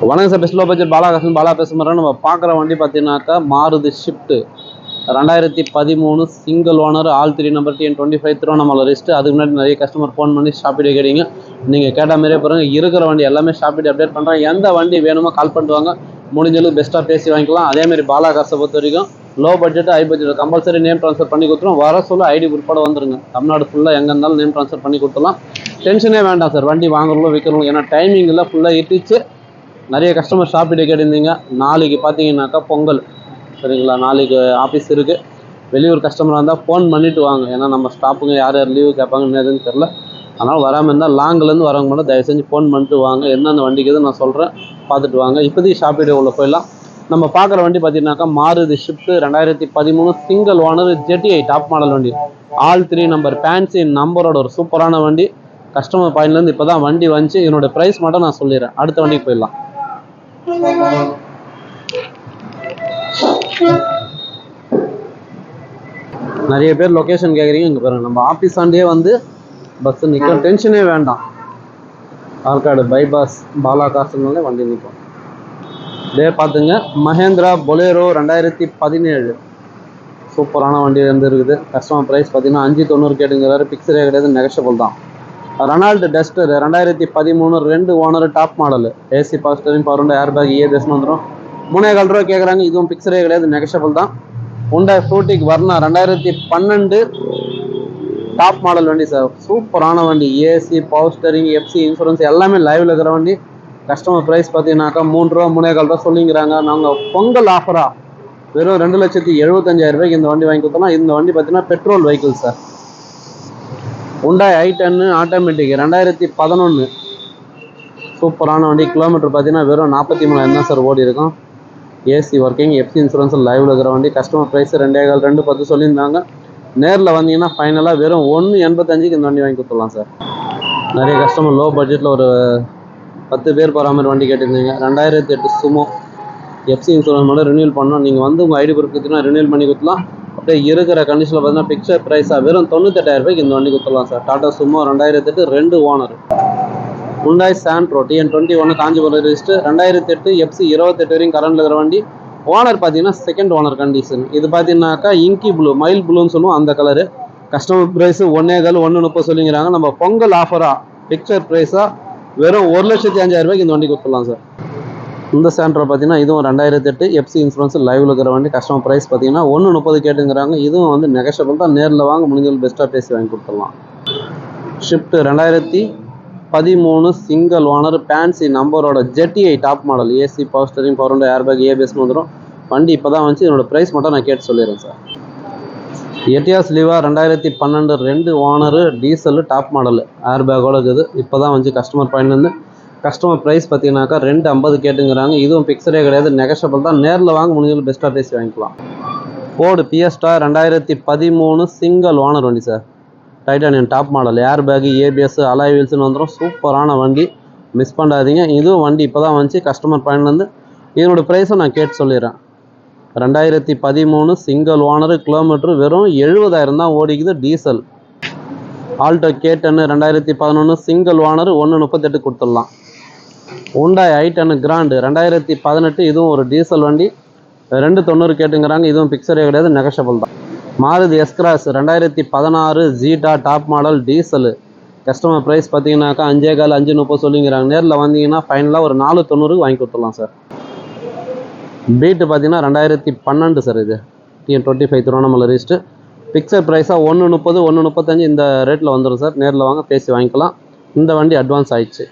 வணக்கம் sir best low budget Balakasan Bala பேசுகிறோம் நம்ம பார்க்குற வண்டி பார்த்தீங்கன்னாக்கா மாருதி ஷிஃப்ட்டு ரெண்டாயிரத்தி பதிமூணு single owner all three number TN twenty five Tiruvannamalai list அதுக்கு முன்னாடி நிறைய கஸ்டமர் ஃபோன் பண்ணி ஷாப்பிடே கேட்டீங்க. நீங்கள் கேட்ட மாதிரியே பாருங்க. இருக்கிற வண்டி எல்லாமே ஷாப்பிடே அப்டேட் பண்ணுறேன் எந்த வண்டி வேணுமோ கால் பண்ணுவாங்க. முடிஞ்சளவுக்கு பெஸ்ட்டாக பேசி வாங்கிக்கலாம். அதேமாதிரி பாலாகாசை பொறுத்த வரைக்கும் low budget high budget compulsory name transfer பண்ணி கொடுத்துரும். வர சொல்ல ஐடி உட்பட வந்துருங்க. தமிழ்நாடு ஃபுல்லாக எங்கே இருந்தாலும் நேம் ட்ரான்ஸ்ஃபர் பண்ணி கொடுத்துலாம் டென்ஷனே வேண்டாம் சார். வண்டி வாங்குறவங்களும் விற்கிறவங்களும் ஏன்னா டைமிங்கில் ஃபுல்லாக இட்டிச்சு நிறைய கஸ்டமர் ஷாப்பிட்டு கேட்டிருந்தீங்க. நாளைக்கு பார்த்தீங்கன்னாக்கா பொங்கல். சரிங்களா? நாளைக்கு ஆஃபீஸ் இருக்குது வெளியூர் கஸ்டமராக இருந்தால் ஃபோன் பண்ணிவிட்டு வாங்க. ஏன்னா நம்ம ஸ்டாஃபுங்க யார் யார் லீவு கேட்பாங்கன்னு எதுன்னு தெரில அதனால் வராமல் இருந்தால் லாங்கிலேருந்து வரவங்க மட்டும் தயவு செஞ்சு ஃபோன் பண்ணிட்டு வாங்க. என்னென்ன வண்டிக்கு எது நான் சொல்கிறேன் பார்த்துட்டு வாங்க. இப்போதைக்கு ஷாப்பிடு உள்ள போயிடலாம்? நம்ம பார்க்குற வண்டி பார்த்தீங்கன்னாக்கா மாருதி ஷிஃப்ட் ரெண்டாயிரத்தி பதிமூணு single owner ZDI top model வண்டி. ஆல் த்ரீ நம்பர் ஃபேன்சி நம்பரோட ஒரு சூப்பரான வண்டி. கஸ்டமர் பாயிண்ட்லேருந்து இப்போ தான் வண்டி வந்துச்சு. இதனோட ப்ரைஸ் மட்டும் நான் சொல்லிடுறேன். அடுத்த வண்டிக்கு போயிடலாம். நிறைய பேர் லொக்கேஷன் கேட்குறீங்க இங்கே பாருங்க. நம்ம ஆஃபீஸ் ஆண்டே வந்து பஸ் நிற்கும் டென்ஷனே வேண்டாம். ஆற்காடு பைபாஸ் பாலா காசுனாலே வண்டி நிற்கும் இதே பார்த்துங்க. மஹேந்திரா பொலேரோ ரெண்டாயிரத்தி பதினேழு. சூப்பரான வண்டி வந்து இருக்குது. கஸ்டமர் ப்ரைஸ் பார்த்தீங்கன்னா அஞ்சு தொண்ணூறு கேட்டுங்கிறாரு. பிக்சரே கிடையாது. நெகஷபிள் தான். ரெனால்டு டஸ்டர் ரெண்டாயிரத்தி பதிமூணு ரெண்டு owner top model AC power steering power air bag இஎபிஎஸ்னு வந்துடும் மூணே கால் ரூபா கேட்குறாங்க இதுவும் பிக்சரே கிடையாது நெகஷபிள் தான் உண்டா ஃப்ரூட்டிக் வர்ணா ரெண்டாயிரத்தி பன்னெண்டு டாப் மாடல் வண்டி சார் சூப்பரான வண்டி AC power steering FC insurance எல்லாமே லைவில் இருக்கிற வண்டி கஸ்டமர் ப்ரைஸ் பார்த்தீங்கன்னாக்கா மூணு ரூபா மூணே கால் ரூபா சொல்லிங்கிறாங்க நாங்கள் பொங்கல் ஆஃபராக வெறும் ரெண்டு லட்சத்தி எழுபத்தஞ்சாயிரம் ரூபாய்க்கு இந்த வண்டி வாங்கி கொடுத்தோம்னா இந்த வண்டி பார்த்தீங்கன்னா பெட்ரோல் வெஹிக்கிள் சார் உண்டாய் ஐ டென்னு ஆட்டோமேட்டிக் ரெண்டாயிரத்தி பதினொன்று சூப்பரான வண்டி. கிலோமீட்டர் பார்த்தீங்கன்னா வெறும் நாற்பத்தி மூணாயிரம் தான் சார் ஓடி இருக்கும்? ஏசி ஒர்க்கிங் எஃப்சி இன்சூரன்ஸ் லைவில் இருக்கிற வண்டி. கஸ்டமர் ப்ரைஸ் ரெண்டே கால் ரெண்டு பத்து சொல்லியிருந்தாங்க. நேரில் வந்தீங்கன்னா ஃபைனலாக வெறும் ஒன்று எண்பத்தஞ்சுக்கு இந்த வண்டி வாங்கி கொடுத்துடலாம் சார். நிறைய கஸ்டமர் லோ பட்ஜெட்டில் ஒரு பத்து பேர் போகிற மாதிரி வண்டி கேட்டிருந்தீங்க. ரெண்டாயிரத்தி எட்டு சுமோ எஃப்சி இன்சூரன்ஸ் மட்டும் ரினியூல் பண்ணோம் நீங்கள் வந்து உங்கள் ஐடி ப்ரூஃப் கொடுத்தீங்கன்னா ரினியூல் பண்ணி கொடுத்துலாம் இருக்கிற கண்டிஷனில் பார்த்தீங்கன்னா பிக்சர் ப்ரைஸாக வெறும் தொண்ணூத்தெட்டாயிரம் ரூபாய்க்கு இந்த வண்டி கொடுத்துடலாம் சார். டாடா சுமோ ரெண்டாயிரத்தி எட்டு ரெண்டு ஓனர் உண்டாய் சாண்ட்ரோ டிஎன் டுவெண்ட்டி ஒன்று காஞ்சிபுரம் ரிஜிஸ்டர் ரெண்டாயிரத்தி எட்டு எஃப்சி இருபத்தெட்டு வரையும் கரண்டில் இருக்கிற வண்டி. ஓனர் பார்த்தீங்கன்னா செகண்ட் ஓனர் கண்டிஷன் இது பார்த்தீங்கன்னாக்கா இங்கி ப்ளூ மைல் ப்ளூன்னு சொல்லுவோம் அந்த கலரு கஸ்டமர் ப்ரைஸ் ஒன்னே கால் ஒன்று முப்பது சொல்லிங்கிறாங்க. நம்ம பொங்கல் ஆஃபராக பிக்சர் ப்ரைஸாக வெறும் ஒரு லட்சத்தி அஞ்சாயிரம் ரூபாய்க்கு இந்த வண்டி கொடுத்துடலாம் சார். இந்த சாண்ட்ரோ பார்த்தீங்கன்னா இதுவும் ரெண்டாயிரத்தி எட்டு எஃப்சி இன்சூரன்ஸ் லைவ்ல இருக்கிற வண்டி கஸ்டமர் ப்ரைஸ் பார்த்தீங்கன்னா ஒன்று முப்பது கேட்டுங்கிறாங்க. இதுவும் வந்து நெகஷபிள் தான். நேரில் வாங்க முடிஞ்சது பெஸ்ட்டாக பேசி வாங்கி கொடுத்துடலாம். ஷிஃப்ட் ரெண்டாயிரத்தி பதிமூணு சிங்கிள் ஓனர் ஃபேன்சி நம்பரோட ZDI top model AC power steering power air bag ஏபிஎஸ்னு வந்துடும் வண்டி இப்போ தான் வந்து இதனோட ப்ரைஸ் மட்டும் நான் கேட்டு சொல்லிடுறேன் சார் எட்டியாஸ் லிவா ரெண்டாயிரத்தி பன்னெண்டு ரெண்டு owner diesel top model air பேக்கோடு இருக்குது. இப்போ தான் வந்து கஸ்டமர் பாயிண்ட்லேருந்து கஸ்டமர் ப்ரைஸ் பார்த்தீங்கன்னாக்கா ரெண்டு ஐம்பது கேட்டுங்கிறாங்க. இதுவும் பிக்சரே கிடையாது. நெகஷபிள் தான். நேரில் வாங்க முடிஞ்சது பெஸ்ட்டாக பேசி வாங்கிக்கலாம். ஃபோர்டு பிஎஸ்டா ரெண்டாயிரத்தி பதிமூணு சிங்கிள் ஓனர் வண்டி sir titanium top model air bag ABS alloy வீல்ஸ்னு வந்துடும் சூப்பரான வண்டி. மிஸ் பண்ணாதீங்க. இதுவும் வண்டி இப்போ தான் வந்துச்சு கஸ்டமர் பாயிண்ட்லேருந்து இதனோட ப்ரைஸும் நான் கேட்டு சொல்லிடுறேன். ரெண்டாயிரத்தி பதிமூணு சிங்கிள் ஓனர் கிலோமீட்டர் வெறும் எழுபதாயிரம் தான் ஓடிக்குது டீசல் ஆல்டோ கே டென்னு ரெண்டாயிரத்தி பதினொன்று சிங்கிள் ஓனர் ஒன்று முப்பத்தெட்டு கொடுத்துடலாம். உண்டாய் ஐ டென் கிராண்டு ரெண்டாயிரத்தி பதினெட்டு இதுவும் ஒரு டீசல் வண்டி. ரெண்டு தொண்ணூறு கேட்டுங்கிறாங்க இதுவும் பிக்சரே கிடையாது நெகஷபிள் தான். மாருதி எஸ்கிராஸ் ரெண்டாயிரத்தி பதினாறு Zeta top model diesel customer price பார்த்தீங்கன்னாக்கா அஞ்சே கால் அஞ்சு முப்பது சொல்லிங்கிறாங்க. நேரில் வந்தீங்கன்னா ஃபைனலாக ஒரு நாலு தொண்ணூறுக்கு வாங்கி கொடுத்துடலாம் சார் பீட்டு பார்த்தீங்கன்னா ரெண்டாயிரத்தி பன்னெண்டு சார் இது. TN twenty five Tiruvannamalai register fixed ப்ரைஸாக ஒன்று முப்பது ஒன்று முப்பத்தஞ்சு இந்த ரேட்டில் வந்துடும் சார் நேரில் வாங்க பேசி வாங்கிக்கலாம். இந்த வண்டி அட்வான்ஸ் ஆயிடுச்சு.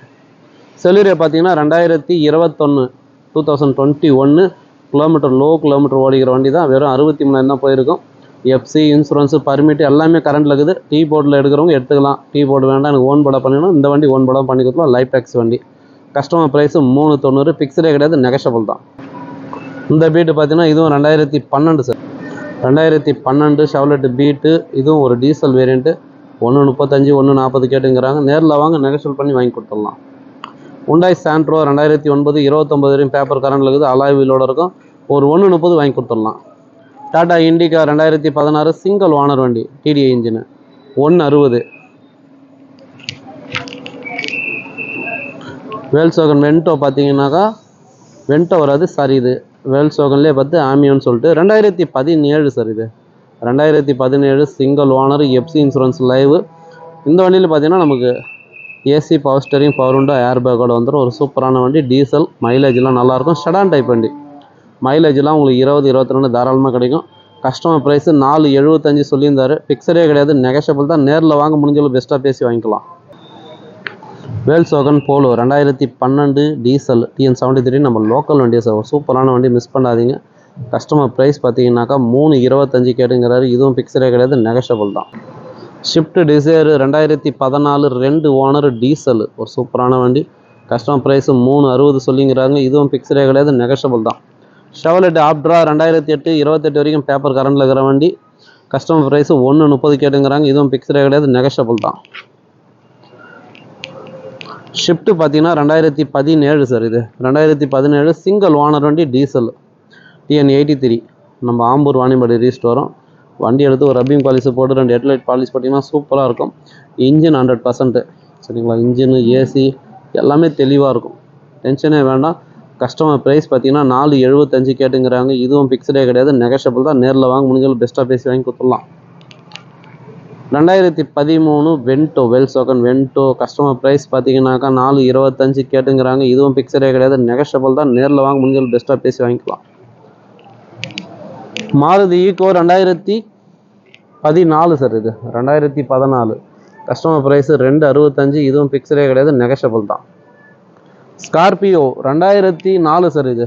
செலூரியை பார்த்தீங்கன்னா ரெண்டாயிரத்தி இருபத்தொன்று டூ தௌசண்ட் டுவெண்ட்டி ஒன்று கிலோமீட்டர் லோ கிலோமீட்டர் ஓடிக்கிற வண்டி தான் வெறும் அறுபத்தி மூணாயிரம் தான் போயிருக்கும். எஃப்சி இன்சூரன்ஸு பர்மிட் எல்லாமே கரண்டில் இருக்குது. டீ போர்டில் எடுக்கிறவங்க எடுத்துக்கலாம். டீ போர்டு வேண்டாம் எனக்கு ஓன் படம் பண்ணணும் இந்த வண்டி ஓன் படம் பண்ணி கொடுக்கலாம் லைஃப் டேக்ஸ் வண்டி. கஸ்டமர் ப்ரைஸு மூணு தொண்ணூறு பிக்சரே கிடையாது நெகஷபிள் தான். இந்த பீட்டு பார்த்தீங்கன்னா இதுவும் ரெண்டாயிரத்தி பன்னெண்டு சார் ரெண்டாயிரத்தி பன்னெண்டு ஷவலெட் பீட்டு இதுவும் ஒரு டீசல் வேரியண்ட்டு ஒன்று முப்பத்தஞ்சு ஒன்று நாற்பது கேட்டுங்கிறாங்க. நேரில் வாங்க நெகஷியல் பண்ணி வாங்கி கொடுத்துடலாம். உண்டாய் சாண்ட்ரோ ரெண்டாயிரத்தி ஒன்பது இருபத்தொம்பது வரையும் பேப்பர் கரண்டில் இருக்குது. அலாய் வீலோட இருக்கும். ஒரு ஒன்று முப்பது வாங்கி கொடுத்துடலாம். டாடா இண்டிகா ரெண்டாயிரத்தி பதினாறு சிங்கிள் ஓனர் வண்டி டிடிஐ இன்ஜினு ஒன்று அறுபது. வேல்சோகன் வென்டோ பார்த்தீங்கன்னாக்கா வென்ட்டோ வராது சார் இது. வேல்சோகன்லேயே பார்த்து ஆமியோன்னு சொல்லிட்டு ரெண்டாயிரத்தி பதினேழு சார் இது. ரெண்டாயிரத்தி பதினேழு single owner FC insurance live இந்த வண்டியில் பார்த்தீங்கன்னா நமக்கு ஏசி பவர் ஸ்டேரிங் பவர் உண்டோ ஏர் பேக்கோட வந்துடும் ஒரு சூப்பரான வண்டி. டீசல் மைலேஜ்லாம் நல்லாயிருக்கும். ஷடான் டைப் வண்டி. மைலேஜ்லாம் உங்களுக்கு இருபது இருபத்தி ரெண்டு தாராளமாக கிடைக்கும். கஸ்டமர் ப்ரைஸு நாலு எழுபத்தஞ்சு சொல்லியிருந்தாரு. ஃபிக்ஸடே கிடையாது. நெகஷபிள் தான். நேரில் வாங்க முடிஞ்சளவு பெஸ்ட்டாக பேசி வாங்கிக்கலாம். வேல் சோகன் போலோ ரெண்டாயிரத்தி பன்னெண்டு டீசல் டிஎன் செவன்ட்டி த்ரீ நம்ம லோக்கல் வண்டியை சார் ஒரு சூப்பரான வண்டி மிஸ் பண்ணாதீங்க. கஸ்டமர் ப்ரைஸ் பார்த்தீங்கன்னாக்கா மூணு இருபத்தஞ்சு கேட்டுங்கிறாரு. இதுவும் ஃபிக்ஸடே கிடையாது. நெகஷபிள் தான். ஷிஃப்ட் டிசைரு ரெண்டாயிரத்தி பதினாலு ரெண்டு ஓனர் டீசல் ஒரு சூப்பரான வண்டி. கஸ்டமர் ப்ரைஸு மூணு அறுபது சொல்லிங்கிறாங்க. இதுவும் பிக்சரே கிடையாது நெகஷபிள் தான். ஷவலெட் ஆப்ட்ரா ரெண்டாயிரத்தி எட்டு இருபத்தெட்டு வரைக்கும் பேப்பர் கரண்டில் இருக்கிற வண்டி. கஸ்டமர் ப்ரைஸு ஒன்று முப்பது கேட்டுங்கிறாங்க. இதுவும் ஃபிக்ஸடே கிடையாது நெகஷபிள் தான். ஷிஃப்ட் பார்த்தீங்கன்னா ரெண்டாயிரத்தி பதினேழு சார் இது. ரெண்டாயிரத்தி பதினேழு சிங்கிள் ஓனர் வண்டி டீசல் டிஎன் எயிட்டி த்ரீ நம்ம ஆம்பூர் வாணிபடி ரீஸ்ட் வரும். வண்டி எடுத்து ஒரு ரப்பிங் பாலிசி போட்டு ரெண்டு ஹெட்லைட் பாலிஷ் போட்டிங்கன்னா சூப்பராக இருக்கும். இன்ஜின் ஹண்ட்ரட் பர்சன்ட்டு சரிங்களா? இன்ஜின் ஏசி எல்லாமே தெளிவாக இருக்கும். டென்ஷனே வேண்டாம். கஸ்டமர் ப்ரைஸ் பார்த்தீங்கன்னா நாலு எழுபத்தஞ்சு கேட்டுங்கிறாங்க. இதுவும் ஃபிக்ஸ்டே கிடையாது. நெகஷபிள் தான். நேரில் வாங்க முடிஞ்சாலும் பெஸ்ட்டாக பேசி வாங்கி கொடுத்துடலாம். ரெண்டாயிரத்தி பதிமூணு Vento Volkswagen Vento customer price பார்த்தீங்கன்னாக்கா நாலு இருபத்தஞ்சு கேட்டுங்கிறாங்க. இதுவும் ஃபிக்ஸடே கிடையாது. நெகஷபிள் தான். நேரில் வாங்க முடிஞ்சாலும் பெஸ்ட்டாக பேசி வாங்கிக்கலாம். மாருதி ஈக்கோ ரெண்டாயிரத்தி பதினாலு சார் இது. ரெண்டாயிரத்தி பதினாலு. கஸ்டமர் ப்ரைஸு ரெண்டு அறுபத்தஞ்சு இதுவும் ஃபிக்ஸடே கிடையாது நெகஷபிள் தான். ஸ்கார்பியோ ரெண்டாயிரத்தி நாலு சார் இது.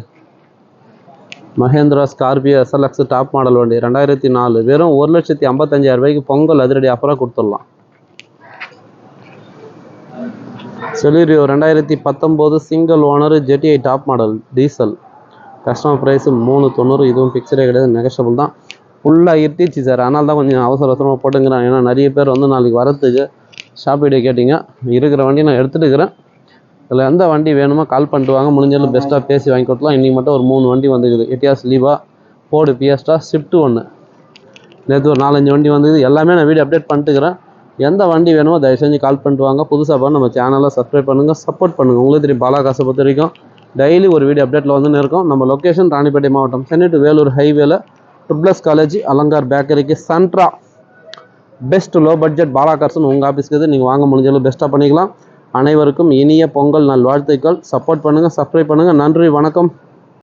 Mahindra Scorpio SLX top model வண்டி ரெண்டாயிரத்தி நாலு. வெறும் ஒரு லட்சத்தி ஐம்பத்தஞ்சாயிரம் ரூபாய்க்கு பொங்கல் அதிரடி ஆஃபராக கொடுத்துடலாம். செலூரியோ ரெண்டாயிரத்தி பத்தொம்போது single owner ZDI top model diesel customer price மூணு தொண்ணூறு இதுவும் ஃபிக்ஸ்டே கிடையாது நெகஷபிள் தான். ஃபுல்லாக இருட்டிச்சு சார் அதனால தான் கொஞ்சம் அவசர அவசரமாக போட்டுங்கிறேன் ஏன்னா நிறைய பேர் வந்து நாளைக்கு வரத்துக்கு ஷாப் வீடியோ கேட்டிங்க. இருக்கிற வண்டி நான் எடுத்துட்டுக்கிறேன் இதில் எந்த வண்டி வேணுமோ கால் பண்ணிட்டு வாங்க. முடிஞ்சாலும் பெஸ்ட்டாக பேசி வாங்கி கொடுக்கலாம் இன்றைக்கி மட்டும் ஒரு மூணு வண்டி வந்துக்குது Etios Liva Ford Fiesta Swift ஒன்று நேற்று ஒரு நாலஞ்சு வண்டி வந்தது. எல்லாமே நான் வீடியோ அப்டேட் பண்ணிட்டுக்கிறேன் எந்த வண்டி வேணுமோ தயவு செஞ்சு கால் பண்ணிட்டு வாங்க. புதுசாக பண்ண நம்ம சேனலை சப்ஸ்கிரைப் பண்ணுங்கள் சப்போர்ட் பண்ணுங்கள் உங்களுக்கு தெரியும் பாலா காசை பொறுத்த வரைக்கும் டெய்லி ஒரு வீடியோ அப்டேட்டில் வந்துன்னு இருக்கும். நம்ம லொக்கேஷன் ராணிப்பேட்டை மாவட்டம் சென்னை டு வேலூர் ஹைவேல ட்ரிப்ளஸ் காலேஜ் அலங்கார் பேக்கரிக்கு சன்ட்ரா பெஸ்ட் லோ பட்ஜெட் பாலாகார்ஸ்னு உங்கள் ஆஃபீஸ்க்கு நீங்கள் வாங்க முடிஞ்சாலும் பெஸ்ட்டாக பண்ணிக்கலாம். அனைவருக்கும் இனிய பொங்கல் நல்வாழ்த்துக்கள். சப்போர்ட் பண்ணுங்கள் சப்ஸ்கிரைப் பண்ணுங்கள் நன்றி வணக்கம்.